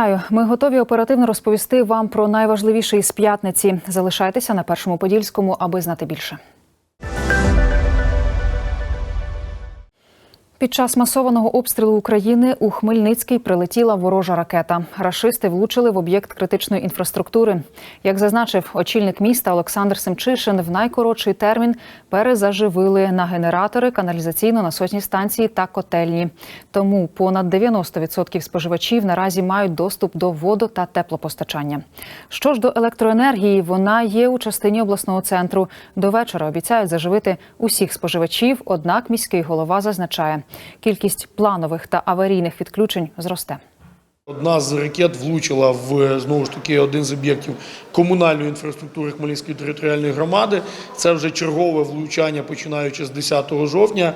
Вітаю! Ми готові оперативно розповісти вам про найважливіше із п'ятниці. Залишайтеся на першому подільському, аби знати більше. Під час масованого обстрілу України у Хмельницький прилетіла ворожа ракета. Рашисти влучили в об'єкт критичної інфраструктури. Як зазначив очільник міста Олександр Семчишин, в найкоротший термін перезаживили на генератори, каналізаційно-насосні станції та котельні. Тому понад 90% споживачів наразі мають доступ до водо та теплопостачання. Що ж до електроенергії, вона є у частині обласного центру. До вечора обіцяють заживити усіх споживачів. Однак міський голова зазначає, кількість планових та аварійних відключень зросте. Одна з ракет влучила в знову ж таки один з об'єктів комунальної інфраструктури Хмельницької територіальної громади. Це вже чергове влучання, починаючи з 10 жовтня.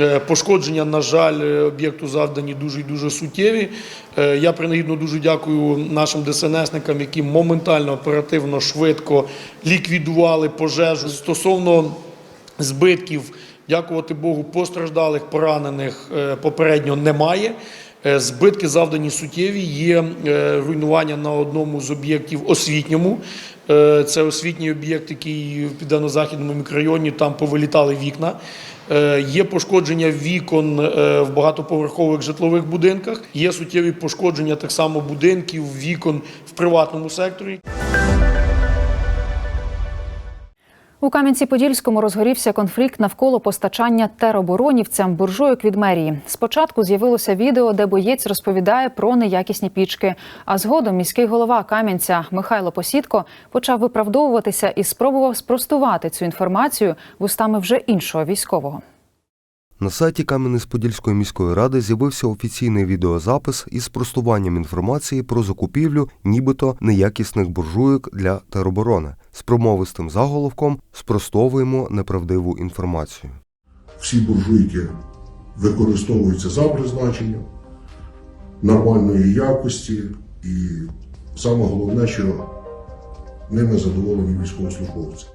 Е, Пошкодження, на жаль, е, об'єкту завдані дуже і дуже суттєві. Е, Я принагідно дуже дякую нашим ДСНСникам, які моментально, оперативно, швидко ліквідували пожежу стосовно збитків. Дякувати Богу, постраждалих, поранених е, попередньо немає. Е, Збитки завдані суттєві. Є е, руйнування на одному з об'єктів освітньому. Це освітній об'єкт, який в південно-західному мікрорайоні там повилітали вікна. Є пошкодження вікон в багатоповерхових житлових будинках. Є суттєві пошкодження так само будинків, вікон в приватному секторі. У Кам'янці-Подільському розгорівся конфлікт навколо постачання тероборонівцям буржуйок від мерії. Спочатку з'явилося відео, де боєць розповідає про неякісні пічки. А згодом міський голова Кам'янця Михайло Посідко почав виправдовуватися і спробував спростувати цю інформацію вустами вже іншого військового. На сайті Кам'янець-Подільської міської ради з'явився офіційний відеозапис із спростуванням інформації про закупівлю нібито неякісних буржуйок для тероборони. З промовистим заголовком спростовуємо неправдиву інформацію. всі буржуйки використовуються за призначенням нормальної якості, і саме головне, що ними задоволені військовослужбовці.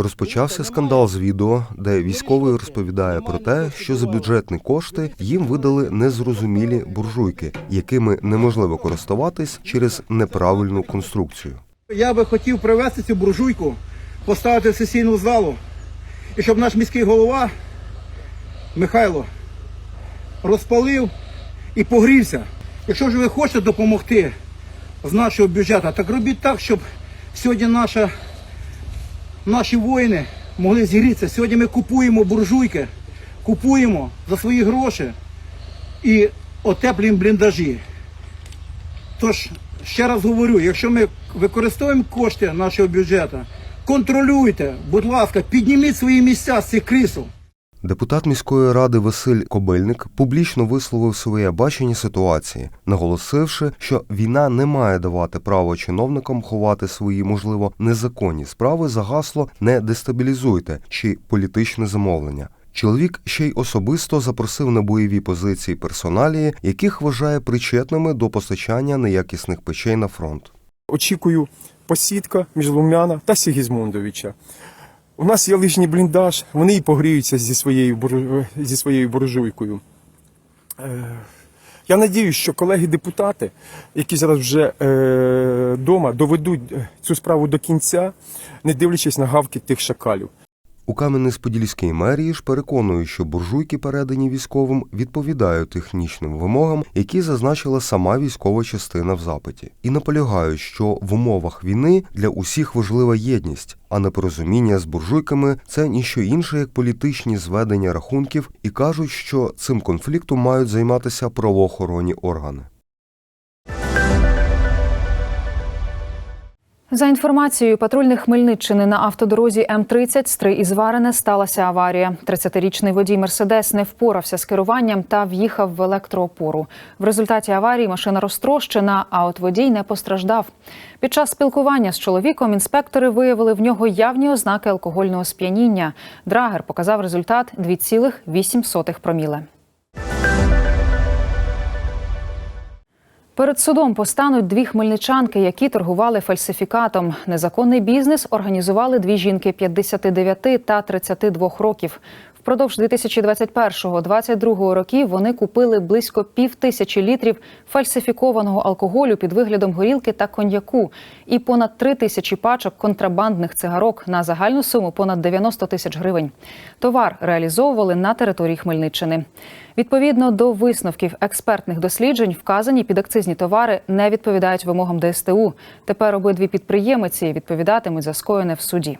Розпочався скандал з відео, де військовий розповідає про те, що за бюджетні кошти їм видали незрозумілі буржуйки, якими неможливо користуватись через неправильну конструкцію. Я би хотів привезти цю буржуйку, поставити в сесійну залу, і щоб наш міський голова Михайло розпалив і погрівся. Якщо ж ви хочете допомогти з нашого бюджету, так робіть так, щоб сьогодні наша, наші воїни могли зігрітися. Сьогодні ми купуємо буржуйки, купуємо за свої гроші і отеплюємо бліндажі. Тож, ще раз говорю, якщо ми використовуємо кошти нашого бюджету, контролюйте, будь ласка, підніміть свої місця з цих крісел. Депутат міської ради Василь Кобильник публічно висловив своє бачення ситуації, наголосивши, що війна не має давати право чиновникам ховати свої, можливо, незаконні справи за гасло не дестабілізуйте чи політичне замовлення. Чоловік ще й особисто запросив на бойові позиції персоналії, яких вважає причетними до постачання неякісних печей на фронт. очікую посідка між Лумяна та Сігізмундовича. У нас є лижній бліндаж, вони і погріються зі своєю, зі своєю буржуйкою. Е, Я надію, що колеги-депутати, які зараз вже вдома, доведуть е, цю справу до кінця, не дивлячись на гавки тих шакалів. У Кам'янець-Подільській мерії ж переконують, що буржуйки, передані військовим, відповідають технічним вимогам, які зазначила сама військова частина в запиті, і наполягають, що в умовах війни для усіх важлива єдність, а непорозуміння з буржуйками це ніщо інше як політичні зведення рахунків, і кажуть, що цим конфліктом мають займатися правоохоронні органи. За інформацією патрульних Хмельниччини на автодорозі М30 Стрий із Варене сталася аварія. 30-річний водій Мерседес не впорався з керуванням та в'їхав в електроопору. В результаті аварії машина розтрощена, а от водій не постраждав. Під час спілкування з чоловіком інспектори виявили в нього явні ознаки алкогольного сп'яніння. Драгер показав результат 2,8 проміле. Перед судом постануть дві хмельничанки, які торгували фальсифікатом. Незаконний бізнес організували дві жінки 59 та 32 років. Впродовж 2021-2022 років вони купили близько пів тисячі літрів фальсифікованого алкоголю під виглядом горілки та коньяку і понад три тисячі пачок контрабандних цигарок на загальну суму понад 90 тисяч гривень. Товар реалізовували на території Хмельниччини. Відповідно до висновків експертних досліджень, вказані підакцизні товари не відповідають вимогам ДСТУ. Тепер обидві підприємиці відповідатимуть за скоєне в суді.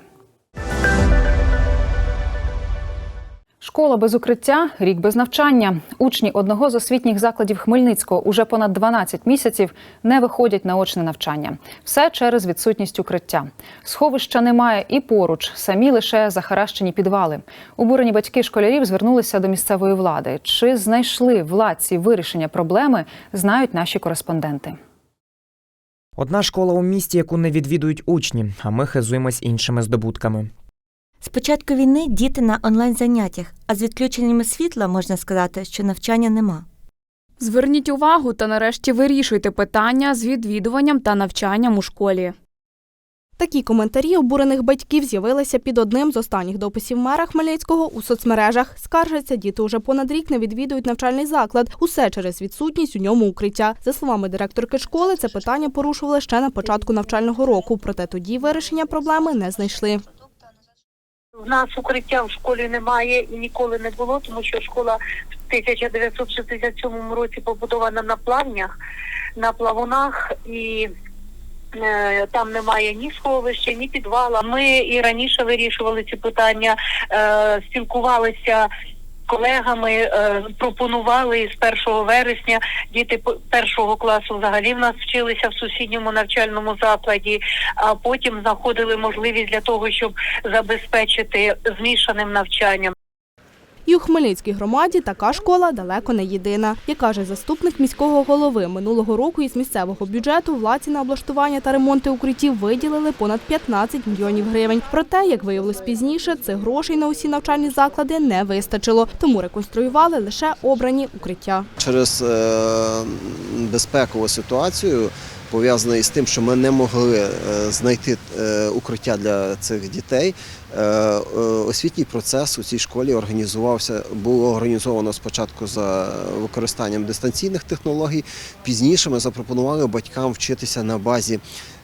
Школа без укриття, рік без навчання. Учні одного з освітніх закладів Хмельницького уже понад 12 місяців не виходять на очне навчання. Все через відсутність укриття. Сховища немає і поруч, самі лише захаращені підвали. Обурені батьки школярів звернулися до місцевої влади. Чи знайшли владці вирішення проблеми, знають наші кореспонденти. Одна школа у місті, яку не відвідують учні, а ми хизуємось іншими здобутками. З початку війни діти на онлайн-заняттях, а з відключеннями світла можна сказати, що навчання нема. Зверніть увагу та нарешті вирішуйте питання з відвідуванням та навчанням у школі. Такі коментарі обурених батьків з'явилися під одним з останніх дописів мера Хмельницького у соцмережах. Скаржаться, діти уже понад рік не відвідують навчальний заклад. Усе через відсутність у ньому укриття. За словами директорки школи, це питання порушували ще на початку навчального року. Проте тоді вирішення проблеми не знайшли. У нас укриття в школі немає і ніколи не було, тому що школа в 1967 році побудована на плавнях, на плавунах і е, там немає ні сховища, ні підвала. Ми і раніше вирішували ці питання, е, спілкувалися. Колегами е, пропонували з 1 вересня діти першого класу взагалі в нас вчилися в сусідньому навчальному закладі, а потім знаходили можливість для того, щоб забезпечити змішаним навчанням. І у Хмельницькій громаді така школа далеко не єдина. Як каже заступник міського голови, минулого року із місцевого бюджету владці на облаштування та ремонти укриттів виділили понад 15 мільйонів гривень. Проте, як виявилось пізніше, цих грошей на усі навчальні заклади не вистачило, тому реконструювали лише обрані укриття. через е, безпекову ситуацію, пов'язану із тим, що ми не могли е, знайти е, укриття для цих дітей. е, Освітній процес у цій школі організувався, було організовано спочатку за використанням дистанційних технологій. Пізніше ми запропонували батькам вчитися на базі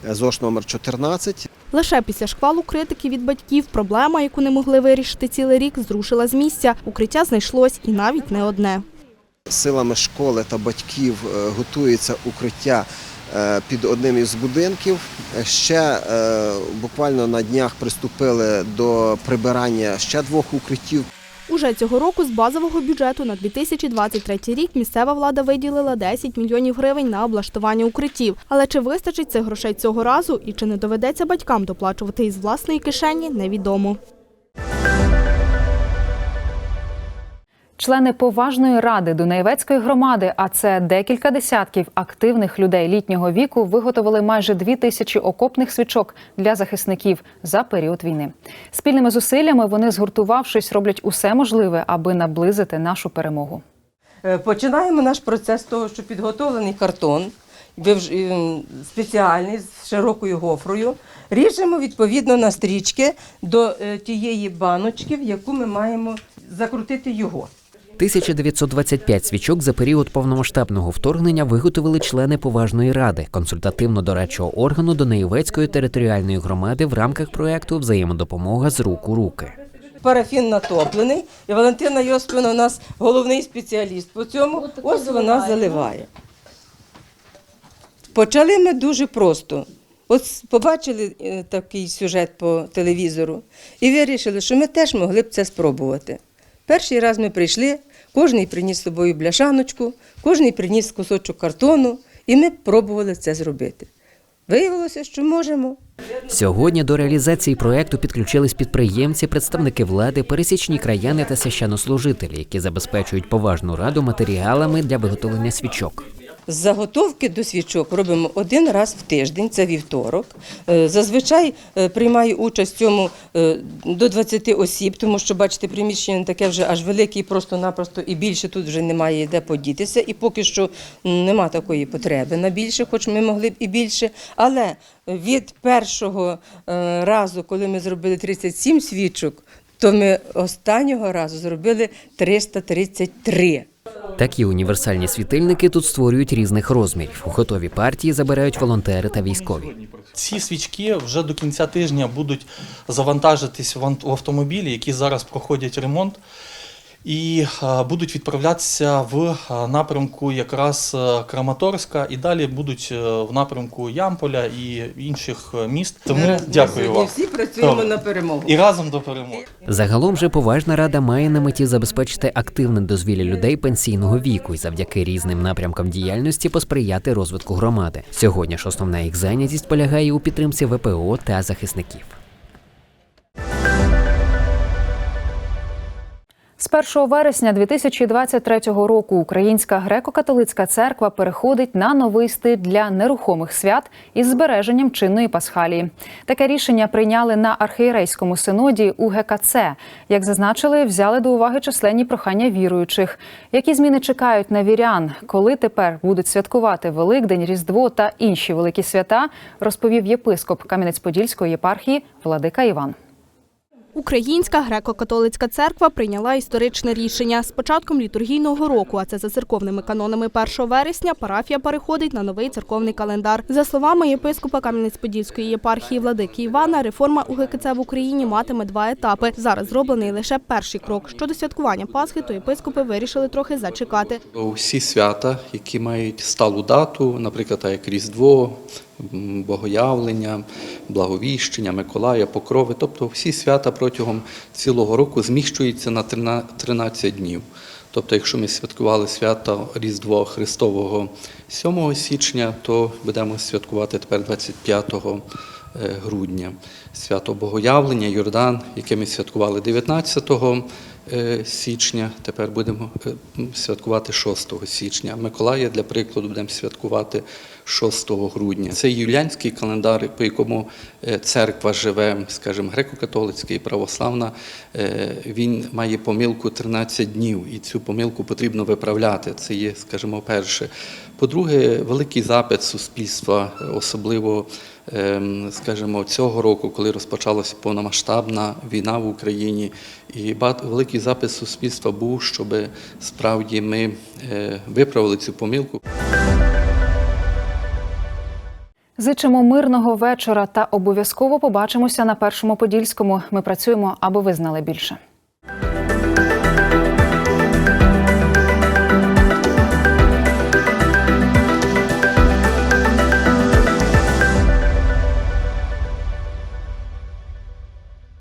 ЗОШ номер 14 Лише після шквалу критики від батьків проблема, яку не могли вирішити цілий рік, зрушила з місця. Укриття знайшлось і навіть не одне. Силами школи та батьків готується укриття під одним із будинків. Ще е, буквально на днях приступили до прибирання ще двох укриттів. Уже цього року з базового бюджету на 2023 рік місцева влада виділила 10 мільйонів гривень на облаштування укриттів. Але чи вистачить цих грошей цього разу і чи не доведеться батькам доплачувати із власної кишені, невідомо. Члени поважної ради Дунаєвецької громади, а це декілька десятків активних людей літнього віку, виготовили майже дві тисячі окопних свічок для захисників за період війни. Спільними зусиллями вони, згуртувавшись, роблять усе можливе, аби наблизити нашу перемогу. Е, Починаємо наш процес з того, що підготовлений картон, ем, спеціальний з широкою гофрою. Ріжемо відповідно на стрічки до е, тієї баночки, в яку ми маємо закрутити його. 1925 свічок за період повномасштабного вторгнення виготовили члени поважної ради консультативно-дорадчого органу Донеєвецької територіальної громади в рамках проекту Взаємодопомога з рук у руки. Парафін натоплений, і Валентина Йосипівна у нас головний спеціаліст по цьому. Ось вона заливає. Почали ми дуже просто. От побачили е, такий сюжет по телевізору і вирішили, що ми теж могли б це спробувати. Перший раз ми прийшли, кожен приніс з собою бляшаночку, кожний приніс кусочок картону, і ми пробували це зробити. Виявилося, що можемо. Сьогодні до реалізації проекту підключились підприємці, представники влади, пересічні краяни та священнослужителі, які забезпечують поважну раду матеріалами для виготовлення свічок. Заготовки до свічок робимо один раз в тиждень, це вівторок. Е, Зазвичай е, приймає участь цьому е, до 20 осіб, тому що, бачите, приміщення таке вже аж велике, і просто-напросто і більше тут вже немає де подітися. І поки що нема такої потреби на більше, хоч ми могли б і більше. Але від першого разу, коли ми зробили 37 свічок, то ми останнього разу зробили 333. Такі універсальні світильники тут створюють різних розмірів. Готові партії забирають волонтери та військові. Ці свічки вже до кінця тижня будуть завантажитись в автомобілі, які зараз проходять ремонт, і будуть відправлятися в напрямку якраз е, Краматорська, і далі будуть е, в напрямку Ямполя і інших е, міст. Тому дякую вам. Всі працюємо на перемогу. І разом до перемоги. Загалом же поважна рада має на меті забезпечити активне дозвілля людей пенсійного віку і завдяки різним напрямкам діяльності посприяти розвитку громади. Сьогодні ж основна їх зайнятість полягає у підтримці ВПО та захисників. З 1 вересня 2023 року Українська греко-католицька церква переходить на новий стиль для нерухомих свят із збереженням чинної пасхалії. Таке рішення прийняли на архієрейському синоді УГКЦ. Як зазначили, взяли до уваги численні прохання віруючих. Які зміни чекають на вірян, коли тепер будуть святкувати Великдень, Різдво та інші великі свята, розповів єпископ Кам'янець-Подільської єпархії Владика Іван. Українська греко-католицька церква прийняла історичне рішення. З початком літургійного року, а це за церковними канонами 1 вересня, парафія переходить на новий церковний календар. За словами єпископа Кам'янець-Подільської єпархії Владики Івана, реформа УГКЦ в Україні матиме два етапи. Зараз зроблений лише перший крок. Щодо святкування Пасхи, то єпископи вирішили трохи зачекати. Всі свята, які мають сталу дату, наприклад, як Різдво, Богоявлення, Благовіщення, Миколая, Покрови, тобто всі свята протягом цілого року зміщуються на 13 днів. Тобто, якщо ми святкували свято Різдво Христового 7 січня, то будемо святкувати тепер 25 е, грудня. Свято Богоявлення, Йордан, яке ми святкували 19 е, січня, тепер будемо е, святкувати 6 січня. Миколая, для прикладу, будемо святкувати 6 грудня. Це юліанський календар, по якому е, церква живе, скажімо, греко-католицька і православна, е, він має помилку 13 днів, і цю помилку потрібно виправляти. Це є, скажімо, перше. По-друге, великий запит суспільства, особливо, ем, скажімо, цього року, коли розпочалася повномасштабна війна в Україні, і великий запит суспільства був, щоб справді ми е, виправили цю помилку. Зичимо мирного вечора та обов'язково побачимося на першому подільському. Ми працюємо, аби ви знали більше.